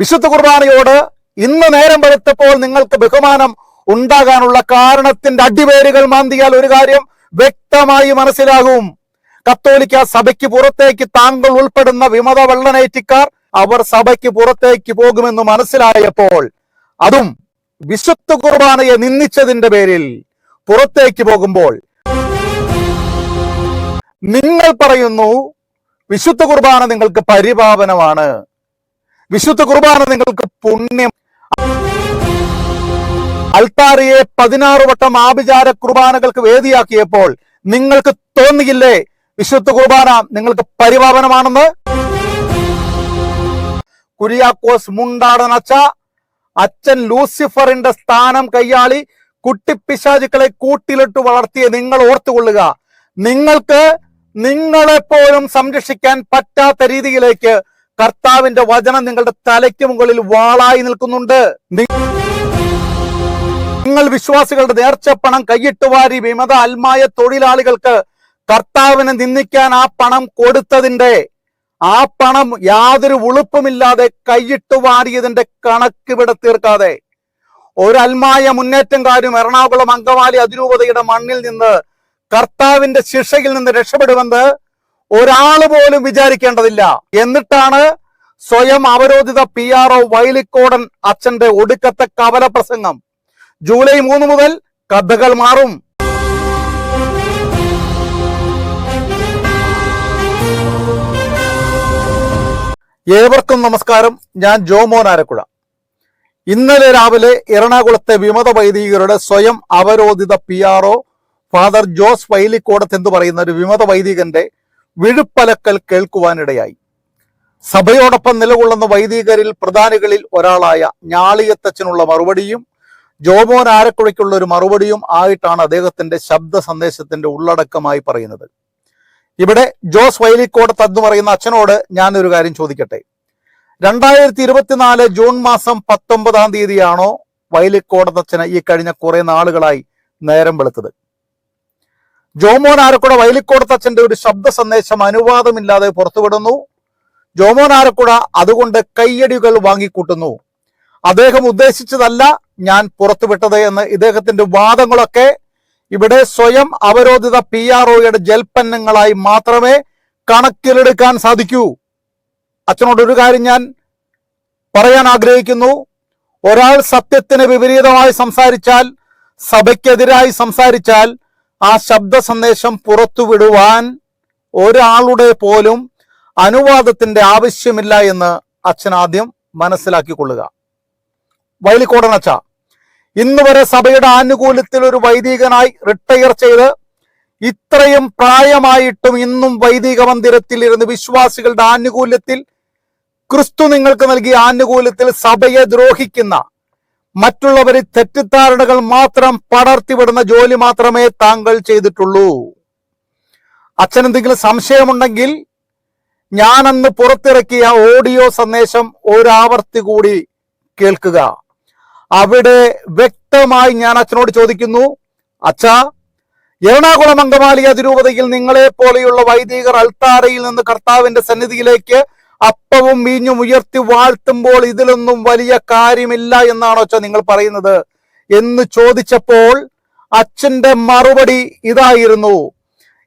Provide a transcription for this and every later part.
വിശുദ്ധ കുർബാനയോട് ഇന്ന് നേരം വെളുത്തപ്പോൾ നിങ്ങൾക്ക് ബഹുമാനം ഉണ്ടാകാനുള്ള കാരണത്തിന്റെ അടിവേരുകൾ മാന്തിയാൽ ഒരു കാര്യം വ്യക്തമായി മനസ്സിലാകും. കത്തോലിക്ക സഭയ്ക്ക് പുറത്തേക്ക് താങ്കൾ ഉൾപ്പെടുന്ന വിമത വെള്ളനേറ്റിക്കാർ അവർ സഭയ്ക്ക് പുറത്തേക്ക് പോകുമെന്ന് മനസ്സിലായപ്പോൾ അതും വിശുദ്ധ കുർബാനയെ നിന്ദിച്ചതിന്റെ പേരിൽ പുറത്തേക്ക് പോകുമ്പോൾ. നിങ്ങൾ പറയുന്നു വിശുദ്ധ കുർബാന നിങ്ങൾക്ക് പരിപാവനമാണ്. വിശുദ്ധ കുർബാന നിങ്ങൾക്ക് പുണ്യം. അൽത്താറിയെ പതിനാറ് വട്ടം ആഭിചാര കുർബാനകൾക്ക് വേദിയാക്കിയപ്പോൾ നിങ്ങൾക്ക് തോന്നിയില്ലേ? വിശുദ്ധ കുർബാന നിങ്ങൾക്ക് പരിപാവനമാണെന്ന് കുര്യാക്കോസ് മുണ്ടാടനച്ച അച്ഛൻ ലൂസിഫറിന്റെ സ്ഥാനം കൈയാളി കുട്ടിപ്പിശാചുക്കളെ കൂട്ടിലിട്ട് വളർത്തിയ നിങ്ങൾ ഓർത്തുകൊള്ളുക. നിങ്ങൾക്ക് നിങ്ങളെപ്പോലും സംരക്ഷിക്കാൻ പറ്റാത്ത രീതിയിലേക്ക് കർത്താവിന്റെ വചനം നിങ്ങളുടെ തലയ്ക്ക് മുകളിൽ വാളായി നിൽക്കുന്നുണ്ട്. നിങ്ങൾ വിശ്വാസികളുടെ നേർച്ച പണം കൈയിട്ട് വാരി വിമത അൽമായ തൊഴിലാളികൾക്ക് കർത്താവിനെ നിന്ദിക്കാൻ ആ പണം കൊടുത്തതിന്റെ ആ പണം യാതൊരു ഉളുപ്പുമില്ലാതെ കൈയിട്ട് വാരിയതിന്റെ കണക്ക് ഇവിടെ തീർക്കാതെ ഒരൽമായ മുന്നേറ്റംകാരും എറണാകുളം അങ്കമാലി അതിരൂപതയുടെ മണ്ണിൽ നിന്ന് കർത്താവിന്റെ ശിക്ഷയിൽ നിന്ന് രക്ഷപ്പെടുമെന്ന് ഒരാൾ പോലും വിചാരിക്കേണ്ടതില്ല. എന്നിട്ടാണ് സ്വയം അവരോധിത പി ആർ ഒ വൈലിക്കോടൻ അച്ഛന്റെ ഒടുക്കത്തെ കവല പ്രസംഗം. ജൂലൈ മൂന്ന് മുതൽ കഥകൾ മാറും. ഏവർക്കും നമസ്കാരം. ഞാൻ ജോമോൻ ആരക്കുഴ. ഇന്നലെ രാവിലെ എറണാകുളത്തെ വിമത വൈദികരുടെ സ്വയം അവരോധിത P R O father Jose വൈലിക്കോടത്ത് എന്ന് പറയുന്ന ഒരു വിമത വൈദികന്റെ വിഴുപ്പലക്കൽ കേൾക്കുവാനിടയായി. സഭയോടൊപ്പം നിലകൊള്ളുന്ന വൈദികരിൽ പ്രധാനികളിൽ ഒരാളായ ഞാളിയത്തച്ഛനുള്ള മറുപടിയും ജോമോൻ ആരക്കുഴയ്ക്കുള്ള ഒരു മറുപടിയും ആയിട്ടാണ് അദ്ദേഹത്തിന്റെ ശബ്ദ സന്ദേശത്തിന്റെ ഉള്ളടക്കമായി പറയുന്നത്. ഇവിടെ ജോസ് വൈലിക്കോട് തന്ന് പറയുന്ന അച്ഛനോട് ഞാൻ ഒരു കാര്യം ചോദിക്കട്ടെ. രണ്ടായിരത്തി ഇരുപത്തിനാല് ജൂൺ മാസം പത്തൊമ്പതാം തീയതിയാണോ വൈലിക്കോടത്തച്ഛന് ഈ കഴിഞ്ഞ കുറെ നാളുകളായി നേരം വെളുത്തത്? ജോമോൻ ആരക്കുട വയലിക്കോടത്തച്ഛന്റെ ഒരു ശബ്ദ സന്ദേശം അനുവാദമില്ലാതെ പുറത്തുവിടുന്നു. ജോമോൻ ആരക്കുട അതുകൊണ്ട് കയ്യടികൾ വാങ്ങിക്കൂട്ടുന്നു. അദ്ദേഹം ഉദ്ദേശിച്ചതല്ല ഞാൻ പുറത്തുവിട്ടത് എന്ന് ഇദ്ദേഹത്തിന്റെ വാദങ്ങളൊക്കെ ഇവിടെ സ്വയം അവരോധിത പി ആർ ഒയുടെ ജൽപ്പന്നങ്ങളായി മാത്രമേ കണക്കിലെടുക്കാൻ സാധിക്കൂ. അച്ഛനോട് ഒരു കാര്യം ഞാൻ പറയാൻ ആഗ്രഹിക്കുന്നു. ഒരാൾ സത്യത്തിന് വിപരീതമായി സംസാരിച്ചാൽ സഭയ്ക്കെതിരായി സംസാരിച്ചാൽ ആ ശബ്ദ സന്ദേശം പുറത്തുവിടുവാൻ ഒരാളുടെ പോലും അനുവാദത്തിന്റെ ആവശ്യമില്ല എന്ന് അച്ഛൻ ആദ്യം മനസ്സിലാക്കിക്കൊള്ളുക. വൈലിക്കോടനച്ച ഇന്ന് വരെ സഭയുടെ ആനുകൂല്യത്തിൽ ഒരു വൈദികനായി റിട്ടയർ ചെയ്ത് ഇത്രയും പ്രായമായിട്ടും ഇന്നും വൈദിക മന്ദിരത്തിൽ ഇരുന്ന് വിശ്വാസികളുടെ ആനുകൂല്യത്തിൽ ക്രിസ്തു നിങ്ങൾക്ക് നൽകിയ ആനുകൂല്യത്തിൽ സഭയെ ദ്രോഹിക്കുന്ന മറ്റുള്ളവരിൽ തെറ്റിദ്ധാരണകൾ മാത്രം പടർത്തിവിടുന്ന ജോലി മാത്രമേ താങ്കൾ ചെയ്തിട്ടുള്ളൂ. അച്ഛൻ എന്തെങ്കിലും സംശയമുണ്ടെങ്കിൽ ഞാനന്ന് പുറത്തിറക്കിയ ഓഡിയോ സന്ദേശം ഒരാവർത്തി കൂടി കേൾക്കുക. അവിടെ വ്യക്തമായി ഞാൻ അച്ഛനോട് ചോദിക്കുന്നു അച്ഛ എറണാകുളം അങ്കമാലി അതിരൂപതയിൽ നിങ്ങളെ പോലെയുള്ള വൈദികർ അൽത്താരയിൽ നിന്ന് കർത്താവിന്റെ സന്നിധിയിലേക്ക് അപ്പവും വീഞ്ഞും ഉയർത്തി വാഴ്ത്തുമ്പോൾ ഇതിലൊന്നും വലിയ കാര്യമില്ല എന്നാണോ അച്ഛൻ നിങ്ങൾ പറയുന്നത്? എന്ന് ചോദിച്ചപ്പോൾ അച്ഛന്റെ മറുപടി ഇതായിരുന്നു.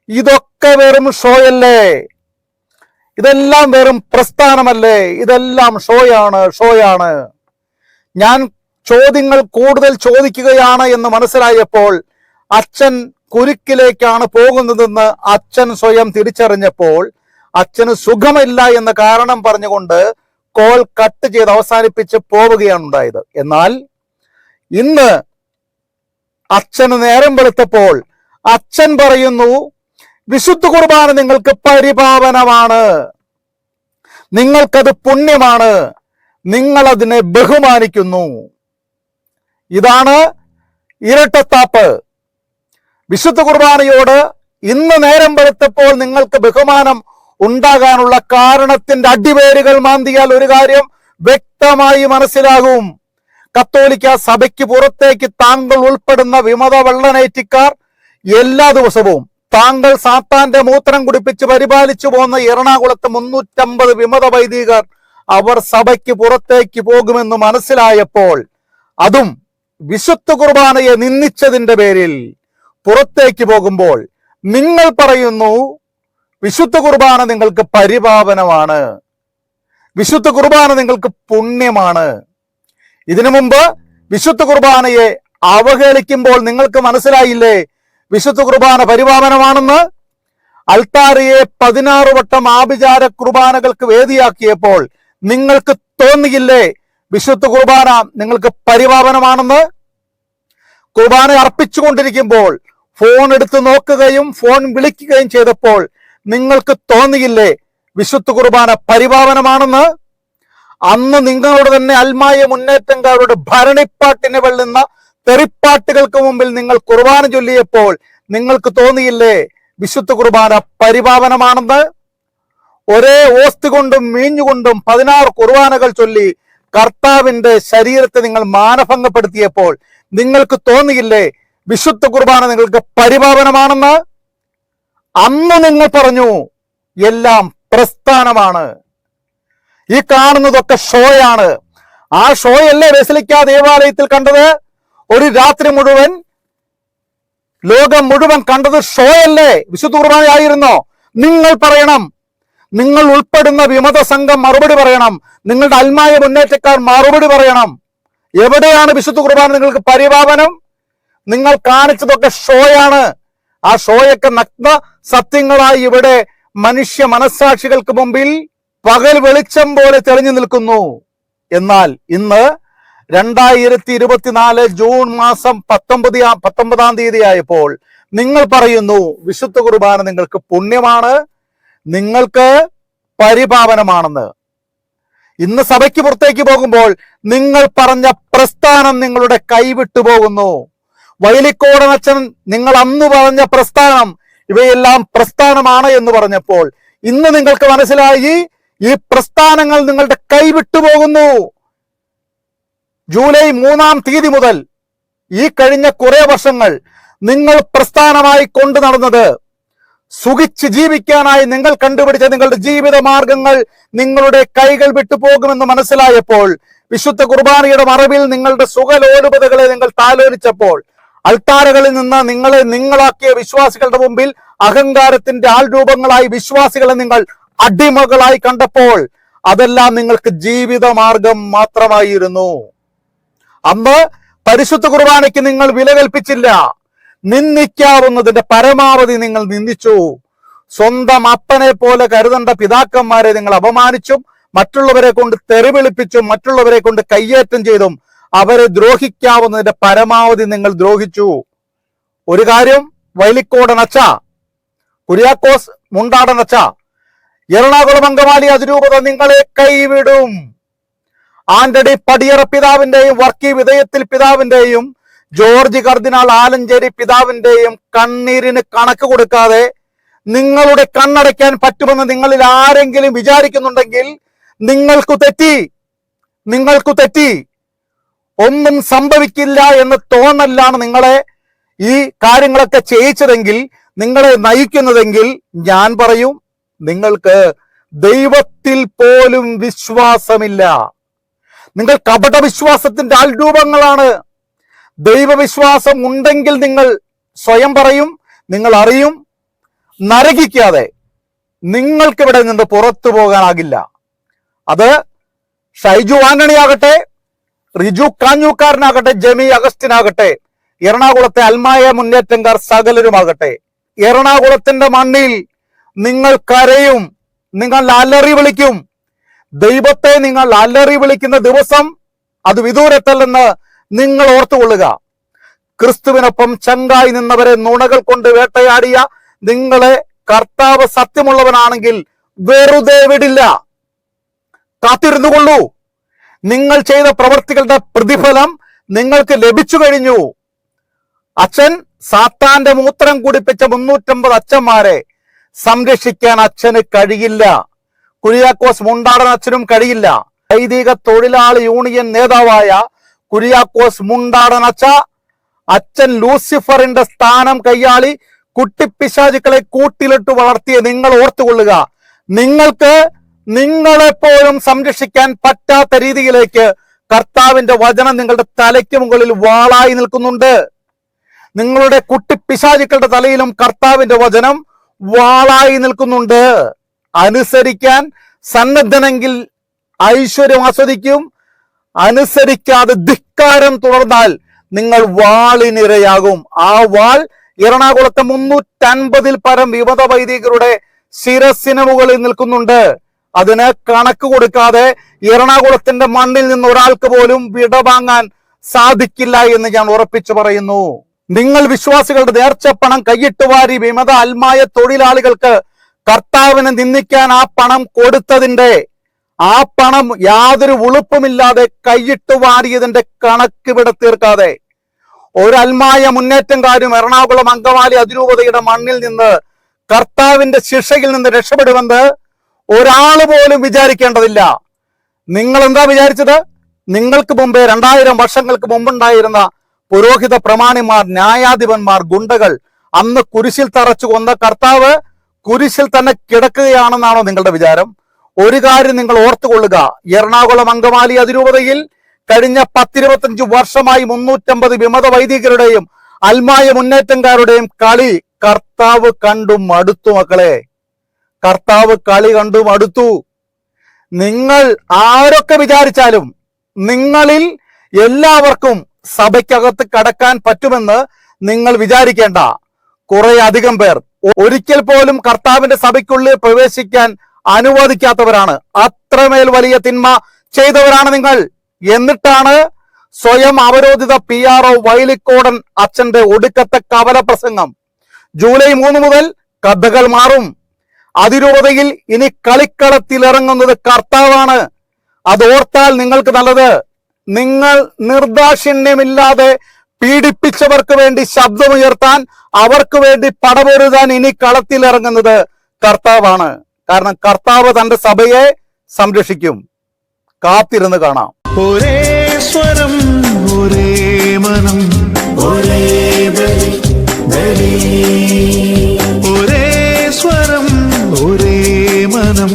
ഇതൊക്കെ വെറും ഷോയല്ലേ? ഇതെല്ലാം വെറും പ്രസ്ഥാനമല്ലേ? ഇതെല്ലാം ഷോയാണ് ഷോയാണ്. ഞാൻ ചോദ്യങ്ങൾ കൂടുതൽ ചോദിക്കുകയാണ് എന്ന് മനസ്സിലായപ്പോൾ അച്ഛൻ കുരുക്കിലേക്കാണ് പോകുന്നതെന്ന് അച്ഛൻ സ്വയം തിരിച്ചറിഞ്ഞപ്പോൾ അച്ഛന് സുഖമില്ല എന്ന കാരണം പറഞ്ഞുകൊണ്ട് കോൾ കട്ട് ചെയ്ത് അവസാനിപ്പിച്ച് പോവുകയാണ് ഉണ്ടായത്. എന്നാൽ ഇന്ന് അച്ഛന് നേരം വെളുത്തപ്പോൾ അച്ഛൻ പറയുന്നു വിശുദ്ധ കുർബാന നിങ്ങൾക്ക് പരിപാവനമാണ്. നിങ്ങൾക്കത് പുണ്യമാണ്. നിങ്ങൾ അതിനെ ബഹുമാനിക്കുന്നു. ഇതാണ് ഇരട്ടത്താപ്പ്. വിശുദ്ധ കുർബാനയോട് ഇന്ന് നേരം വെളുത്തപ്പോൾ നിങ്ങൾക്ക് ബഹുമാനം ഉണ്ടാകാനുള്ള കാരണത്തിന്റെ അടിവേരുകൾ മാന്തിയാൽ ഒരു കാര്യം വ്യക്തമായി മനസ്സിലാകും. കത്തോലിക്ക സഭയ്ക്ക് പുറത്തേക്ക് താങ്കൾ ഉൾപ്പെടുന്ന വിമത വെള്ളനേറ്റിക്കാർ എല്ലാ ദിവസവും താങ്കൾ സാത്താന്റെ മൂത്രം കുടിപ്പിച്ച് പരിപാലിച്ചു പോകുന്ന എറണാകുളത്ത് മുന്നൂറ്റമ്പത് വിമത വൈദികർ അവർ സഭയ്ക്ക് പുറത്തേക്ക് പോകുമെന്ന് മനസ്സിലായപ്പോൾ അതും വിശുദ്ധ കുർബാനയെ നിന്ദിച്ചതിന്റെ പേരിൽ പുറത്തേക്ക് പോകുമ്പോൾ നിങ്ങൾ പറയുന്നു വിശുദ്ധ കുർബാന നിങ്ങൾക്ക് പരിപാവനമാണ്. വിശുദ്ധ കുർബാന നിങ്ങൾക്ക് പുണ്യമാണ്. ഇതിനു മുമ്പ് വിശുദ്ധ കുർബാനയെ അവഹേളിക്കുമ്പോൾ നിങ്ങൾക്ക് മനസ്സിലായില്ലേ? വിശുദ്ധ കുർബാന പരിപാവനമാണെന്ന്? അൽത്താരയെ പതിനാറ് വട്ടം ആഭിചാര കുർബാനകൾക്ക് വേദിയാക്കിയപ്പോൾ നിങ്ങൾക്ക് തോന്നിയില്ലേ? വിശുദ്ധ കുർബാന നിങ്ങൾക്ക് പരിപാവനമാണെന്ന്? കുർബാന അർപ്പിച്ചുകൊണ്ടിരിക്കുമ്പോൾ ഫോൺ എടുത്ത് നോക്കുകയും ഫോൺ വിളിക്കുകയും ചെയ്തപ്പോൾ നിങ്ങൾക്ക് തോന്നിയില്ലേ? വിശുദ്ധ കുർബാന പരിപാവനമാണെന്ന് അന്ന് നിങ്ങളോട് തന്നെ അൽമായ മുന്നേറ്റക്കാരുടെ ഭരണിപ്പാട്ടിനെ വെള്ളുന്ന തെറിപ്പാട്ടുകൾക്ക് മുമ്പിൽ നിങ്ങൾ കുർബാന ചൊല്ലിയപ്പോൾ നിങ്ങൾക്ക് തോന്നിയില്ലേ? വിശുദ്ധ കുർബാന പരിപാവനമാണെന്ന് ഒരേ ഓസ്തി കൊണ്ടും മീഞ്ഞുകൊണ്ടും പതിനാറ് കുർബാനകൾ ചൊല്ലി കർത്താവിന്റെ ശരീരത്തെ നിങ്ങൾ മാനഭംഗപ്പെടുത്തിയപ്പോൾ നിങ്ങൾക്ക് തോന്നിയില്ലേ? വിശുദ്ധ കുർബാന നിങ്ങൾക്ക് പരിപാവനമാണെന്ന് അന്ന് നിങ്ങൾ പറഞ്ഞു എല്ലാം പ്രസ്ഥാനമാണ്. ഈ കാണുന്നതൊക്കെ ഷോയാണ്. ആ ഷോയല്ലേ വെസലിക്ക ദേവാലയത്തിൽ കണ്ടത്? ഒരു രാത്രി മുഴുവൻ ലോകം മുഴുവൻ കണ്ടത് ഷോയല്ലേ? വിശുദ്ധ നിങ്ങൾ പറയണം. നിങ്ങൾ ഉൾപ്പെടുന്ന വിമത സംഘം മറുപടി പറയണം. നിങ്ങളുടെ അൽമായ മുന്നേറ്റക്കാർ മറുപടി പറയണം. എവിടെയാണ് വിശുദ്ധ കുർബാന നിങ്ങൾക്ക് പരിപാവനം നിങ്ങൾ കാണിച്ചതൊക്കെ ഷോയാണ്. ആ ഷോയൊക്കെ നഗ്ന സത്യങ്ങളായി ഇവിടെ മനുഷ്യ മനസ്സാക്ഷികൾക്ക് മുമ്പിൽ പകൽ വെളിച്ചം പോലെ തെളിഞ്ഞു നിൽക്കുന്നു. എന്നാൽ ഇന്ന് രണ്ടായിരത്തി ഇരുപത്തിനാല് ജൂൺ മാസം പത്തൊമ്പത് പത്തൊമ്പതാം തീയതി ആയപ്പോൾ നിങ്ങൾ പറയുന്നു വിശുദ്ധ കുർബാന നിങ്ങൾക്ക് പുണ്യമാണ് നിങ്ങൾക്ക് പരിപാവനമാണെന്ന്. ഇന്ന് സഭയ്ക്ക് പുറത്തേക്ക് പോകുമ്പോൾ നിങ്ങൾ പറഞ്ഞ പ്രസ്ഥാനം നിങ്ങളുടെ കൈവിട്ടു പോകുന്നു. വയലിക്കോടനച്ഛൻ നിങ്ങൾ അന്ന് പറഞ്ഞ പ്രസ്ഥാനം ഇവയെല്ലാം പ്രസ്ഥാനമാണ് എന്ന് പറഞ്ഞപ്പോൾ ഇന്ന് നിങ്ങൾക്ക് മനസ്സിലായി ഈ പ്രസ്ഥാനങ്ങൾ നിങ്ങളുടെ കൈവിട്ടു പോകുന്നു. ജൂലൈ മൂന്നാം തീയതി മുതൽ ഈ കഴിഞ്ഞ കുറെ വർഷങ്ങൾ നിങ്ങൾ പ്രസ്ഥാനമായി കൊണ്ടു നടന്നത്. സുഖിച്ച് ജീവിക്കാനായി നിങ്ങൾ കണ്ടുപിടിച്ച നിങ്ങളുടെ ജീവിത മാർഗങ്ങൾ നിങ്ങളുടെ കൈകൾ വിട്ടു പോകുമെന്ന് മനസ്സിലായപ്പോൾ വിശുദ്ധ കുർബാനയുടെ മറവിൽ നിങ്ങളുടെ സുഖലോലുപതകളെ നിങ്ങൾ താലോലിച്ചപ്പോൾ അൾത്താരകളിൽ നിന്ന് നിങ്ങളെ നിങ്ങളാക്കിയ വിശ്വാസികളുടെ മുമ്പിൽ അഹങ്കാരത്തിന്റെ ആൾരൂപങ്ങളായി വിശ്വാസികളെ നിങ്ങൾ അടിമകളായി കണ്ടപ്പോൾ അതെല്ലാം നിങ്ങൾക്ക് ജീവിത മാർഗം മാത്രമായിരുന്നു. അന്ന് പരിശുദ്ധ കുർബാനയ്ക്ക് നിങ്ങൾ വില കൽപ്പിച്ചില്ല. നിന്ദിക്കാവുന്നതിന്റെ പരമാവധി നിങ്ങൾ നിന്ദിച്ചു. സ്വന്തം അപ്പനെ പോലെ കരുതേണ്ട പിതാക്കന്മാരെ നിങ്ങൾ അപമാനിച്ചും മറ്റുള്ളവരെ കൊണ്ട് തെറിവിളിപ്പിച്ചും മറ്റുള്ളവരെ കൊണ്ട് കയ്യേറ്റം ചെയ്തും അവരെ ദ്രോഹിക്കാവുന്നതിന്റെ പരമാവധി നിങ്ങൾ ദ്രോഹിച്ചു. ഒരു കാര്യം വൈലിക്കോടനച്ച കുര്യാക്കോസ് മുണ്ടാടനച്ച എറണാകുളം അങ്കമാലി അതിരൂപത നിങ്ങളെ കൈവിടും. ആന്റണി പടിയറ പിതാവിന്റെയും വർക്കി വിധേയത്തിൽ പിതാവിന്റെയും ജോർജ് കർദിനാൾ ആലഞ്ചേരി പിതാവിന്റെയും കണ്ണീരിന് കണക്ക് കൊടുക്കാതെ നിങ്ങളുടെ കണ്ണടയ്ക്കാൻ പറ്റുമെന്ന് നിങ്ങളിൽ ആരെങ്കിലും വിചാരിക്കുന്നുണ്ടെങ്കിൽ നിങ്ങൾക്കു തെറ്റി നിങ്ങൾക്കു തെറ്റി. ഒന്നും സംഭവിക്കില്ല എന്ന് തോന്നലാണ് നിങ്ങളെ ഈ കാര്യങ്ങളൊക്കെ ചെയ്യിച്ചതെങ്കിൽ നിങ്ങളെ നയിക്കുന്നതെങ്കിൽ ഞാൻ പറയും നിങ്ങൾക്ക് ദൈവത്തിൽ പോലും വിശ്വാസമില്ല. നിങ്ങൾ കപട വിശ്വാസത്തിന്റെ ആൾരൂപങ്ങളാണ്. ദൈവവിശ്വാസം ഉണ്ടെങ്കിൽ നിങ്ങൾ സ്വയം പറയും നിങ്ങൾ അറിയും നരകിക്കാതെ നിങ്ങൾക്കിവിടെ നിന്ന് പുറത്തു പോകാനാകില്ല. അത് ഷൈജു ആന്റണിയാകട്ടെ റിജു കാഞ്ഞൂക്കാരനാകട്ടെ ജമി അഗസ്റ്റിനാകട്ടെ എറണാകുളത്തെ അൽമായ മുന്നേറ്റംകാർ സകലരുമാകട്ടെ. എറണാകുളത്തിന്റെ മണ്ണിൽ നിങ്ങൾ കരയും നിങ്ങൾ അലറി വിളിക്കും. ദൈവത്തെ നിങ്ങൾ അലറി വിളിക്കുന്ന ദിവസം അത് വിദൂരത്തല്ലെന്ന് നിങ്ങൾ ഓർത്തുകൊള്ളുക. ക്രിസ്തുവിനൊപ്പം ചങ്കായി നിന്നവരെ നുണകൾ കൊണ്ട് വേട്ടയാടിയ നിങ്ങളെ കർത്താവ് സത്യമുള്ളവനാണെങ്കിൽ വെറുതെ വിടില്ല. കാത്തിരുന്നു കൊള്ളൂ നിങ്ങൾ ചെയ്ത പ്രവൃത്തികളുടെ പ്രതിഫലം നിങ്ങൾക്ക് ലഭിച്ചു കഴിഞ്ഞു. അച്ഛൻ സാത്താന്റെ മൂത്രം കുടിപ്പിച്ച മുന്നൂറ്റമ്പത് അച്ഛന്മാരെ സംരക്ഷിക്കാൻ അച്ഛന് കഴിയില്ല. കുര്യാക്കോസ് മുണ്ടാടൻ അച്ഛനും കഴിയില്ല. വൈദിക തൊഴിലാളി യൂണിയൻ നേതാവായ കുര്യാക്കോസ് മുണ്ടാടൻ അച്ഛ അച്ഛൻ ലൂസിഫറിന്റെ സ്ഥാനം കൈയാളി കുട്ടിപ്പിശാചുക്കളെ കൂട്ടിലിട്ട് വളർത്തിയ നിങ്ങൾ ഓർത്തുകൊള്ളുക. നിങ്ങൾക്ക് നിങ്ങളെപ്പോലും സംരക്ഷിക്കാൻ പറ്റാത്ത രീതിയിലേക്ക് കർത്താവിന്റെ വചനം നിങ്ങളുടെ തലയ്ക്ക് മുകളിൽ വാളായി നിൽക്കുന്നുണ്ട്. നിങ്ങളുടെ കുട്ടി പിശാചുക്കളുടെ തലയിലും കർത്താവിന്റെ വചനം വാളായി നിൽക്കുന്നുണ്ട്. അനുസരിക്കാൻ സന്നദ്ധനെങ്കിൽ ഐശ്വര്യം ആസ്വദിക്കും. അനുസരിക്കാതെ ധിക്കാരം തുടർന്നാൽ നിങ്ങൾ വാളിനിരയാകും. ആ വാൾ എറണാകുളത്തെ മുന്നൂറ്റൻപതിൽ പരം വിമത വൈദികരുടെ ശിരസിന് മുകളിൽ നിൽക്കുന്നുണ്ട്. അതിന് കണക്ക് കൊടുക്കാതെ എറണാകുളത്തിന്റെ മണ്ണിൽ നിന്ന് ഒരാൾക്ക് പോലും വിട വാങ്ങാൻ സാധിക്കില്ല എന്ന് ഞാൻ ഉറപ്പിച്ചു പറയുന്നു. നിങ്ങൾ വിശ്വാസികളുടെ നേർച്ചപ്പണം കൈയിട്ട് വാരി വിമത അൽമായ തൊഴിലാളികൾക്ക് കർത്താവിനെ നിന്ദിക്കാൻ ആ പണം കൊടുത്തതിന്റെ ആ പണം യാതൊരു ഉളുപ്പുമില്ലാതെ കൈയിട്ട് വാരിയതിന്റെ കണക്ക് ഇവിടെ തീർക്കാതെ ഒരൽമായ മുന്നേറ്റംകാരും എറണാകുളം അങ്കമാലി അതിരൂപതയുടെ മണ്ണിൽ നിന്ന് കർത്താവിന്റെ ശിക്ഷയിൽ നിന്ന് രക്ഷപ്പെടുമെന്ന് ഒരാൾ പോലും വിചാരിക്കേണ്ടതില്ല. നിങ്ങൾ എന്താ വിചാരിച്ചത്? നിങ്ങൾക്ക് മുമ്പേ രണ്ടായിരം വർഷങ്ങൾക്ക് മുമ്പുണ്ടായിരുന്ന പുരോഹിത പ്രമാണിമാർ ന്യായാധിപന്മാർ ഗുണ്ടകൾ അന്ന് കുരിശിൽ തറച്ചു കൊന്ന കർത്താവ് കുരിശിൽ തന്നെ കിടക്കുകയാണെന്നാണോ നിങ്ങളുടെ വിചാരം? ഒരു കാര്യം നിങ്ങൾ ഓർത്തുകൊള്ളുക. എറണാകുളം അങ്കമാലി അതിരൂപതയിൽ കഴിഞ്ഞ പത്തിരുപത്തഞ്ച് വർഷമായി മുന്നൂറ്റമ്പത് വിമത വൈദികരുടെയും അൽമായ മുന്നേറ്റംകാരുടെയും കളി കർത്താവ് കണ്ടു മടുത്തു മക്കളെ. കർത്താവ് കളി കണ്ടു മടുത്തു. നിങ്ങൾ ആരൊക്കെ വിചാരിച്ചാലും നിങ്ങളിൽ എല്ലാവർക്കും സഭയ്ക്കകത്ത് കടക്കാൻ പറ്റുമെന്ന് നിങ്ങൾ വിചാരിക്കേണ്ട. കുറെ അധികം പേർ ഒരിക്കൽ പോലും കർത്താവിന്റെ സഭയ്ക്കുള്ളിൽ പ്രവേശിക്കാൻ അനുവദിക്കാത്തവരാണ്. അത്രമേൽ വലിയ തിന്മ ചെയ്തവരാണ് നിങ്ങൾ. എന്നിട്ടാണ് സ്വയം അവരോധിത പി ആർ ഒ വൈലിക്കോടൻ അച്ഛന്റെ ഒടുക്കത്തെ കവല പ്രസംഗം ജൂലൈ മൂന്ന് മുതൽ കഥകൾ മാറും. അതിരൂപതയിൽ ഇനി കളിക്കളത്തിൽ ഇറങ്ങുന്നത് കർത്താവാണ്. അതോർത്താൽ നിങ്ങൾക്ക് നല്ലത്. നിങ്ങൾ നിർദാക്ഷിണ്യമില്ലാതെ പീഡിപ്പിച്ചവർക്ക് വേണ്ടി ശബ്ദമുയർത്താൻ അവർക്ക് വേണ്ടി പടപൊരുതാൻ ഇനി കളത്തിൽ ഇറങ്ങുന്നത് കർത്താവാണ്. കാരണം കർത്താവ് തന്റെ സഭയെ സംരക്ഷിക്കും. കാത്തിരുന്ന് കാണാം. ഒരേ സ്വരം ഒരേ മനം ഒരേ ഒരേ ബലി ഗാനം